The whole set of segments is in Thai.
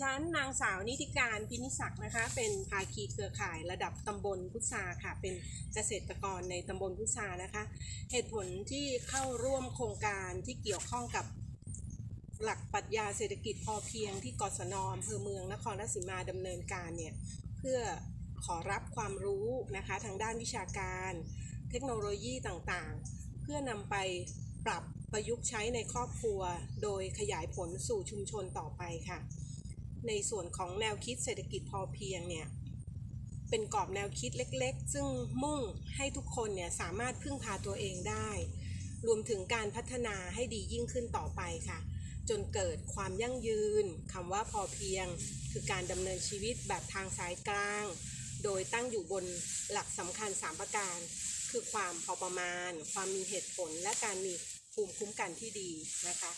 ฉันนางสาวนิติการพินิศักนะคะ เป็นภาคีเครือข่ายระดับตำบลพุทราค่ะ เป็นเกษตรกรในตำบลพุทรานะคะ เหตุผลที่เข้าร่วมโครงการที่เกี่ยวข้องกับหลักปรัชญาเศรษฐกิจพอเพียงที่กศนอำเภอเมืองนครราชสีมาดำเนินการเนี่ย เพื่อขอรับความรู้นะคะ ทางด้านวิชาการ เทคโนโลยีต่างๆ เพื่อนำไปปรับประยุกต์ใช้ในครอบครัว โดยขยายผลสู่ชุมชนต่อไปค่ะ ในส่วนของแนวคิดเศรษฐกิจพอเพียงเนี่ยเป็นกรอบแนวคิดเล็กๆ ซึ่งมุ่งให้ทุกคนเนี่ยสามารถพึ่งพาตัวเองได้ รวมถึงการพัฒนาให้ดียิ่งขึ้นต่อไปค่ะ จนเกิดความยั่งยืนคำว่าพอเพียง คือการดำเนินชีวิตแบบทางสายกลาง โดยตั้งอยู่บนหลักสำคัญ 3 ประการ คือความพอประมาณ ความมีเหตุผล และการมีภูมิคุ้มกันที่ดีนะคะ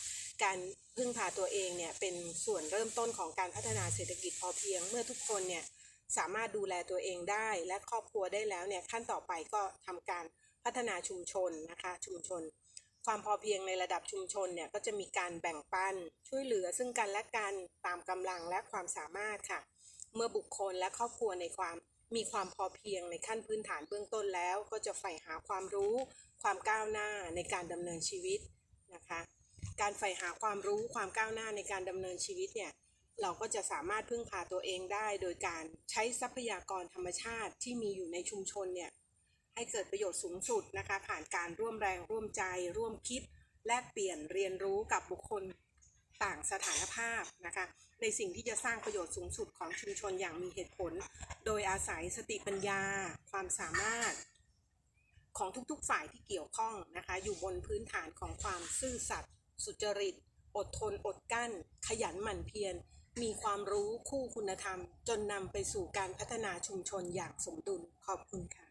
การพึ่งพาตัวเองเนี่ยเป็นส่วนเริ่มต้นของการพัฒนาเศรษฐกิจพอเพียง เมื่อทุกคนเนี่ยสามารถดูแลตัวเองได้ และครอบครัวได้แล้วเนี่ยขั้นต่อไปก็ทำการพัฒนาชุมชนนะคะชุมชน ความพอเพียงในระดับชุมชนเนี่ยก็จะมีการแบ่งปันช่วยเหลือซึ่งกันและกันตามกำลังและความสามารถค่ะ เมื่อบุคคลและครอบครัวในความมีความพอเพียงในขั้นพื้นฐานเบื้องต้นแล้ว ก็จะใฝ่หาความรู้ ความก้าวหน้าในการดำเนินชีวิตนะคะ การใฝ่หาความรู้ความก้าวหน้าในการดำเนินชีวิตเนี่ยเราก็จะสามารถพึ่งพาตัวเองได้ โดยการใช้ทรัพยากรธรรมชาติที่มีอยู่ในชุมชนเนี่ยให้เกิดประโยชน์สูงสุดนะคะ ผ่านการร่วมแรงร่วมใจ ร่วมคิด แลกเปลี่ยนเรียนรู้กับบุคคลต่างสถานภาพนะคะ ในสิ่งที่จะสร้างประโยชน์สูงสุดของชุมชนอย่างมีเหตุผล โดยอาศัยสติปัญญา ความสามารถ ของทุกๆฝ่ายที่เกี่ยวข้องนะคะ อยู่บนพื้นฐานของความซื่อสัตย์ สุจริต อดทนอดกั้น ขยันหมั่นเพียร มีความรู้คู่คุณธรรม จนนำไปสู่การพัฒนาชุมชนอย่างสมดุลขอบคุณค่ะ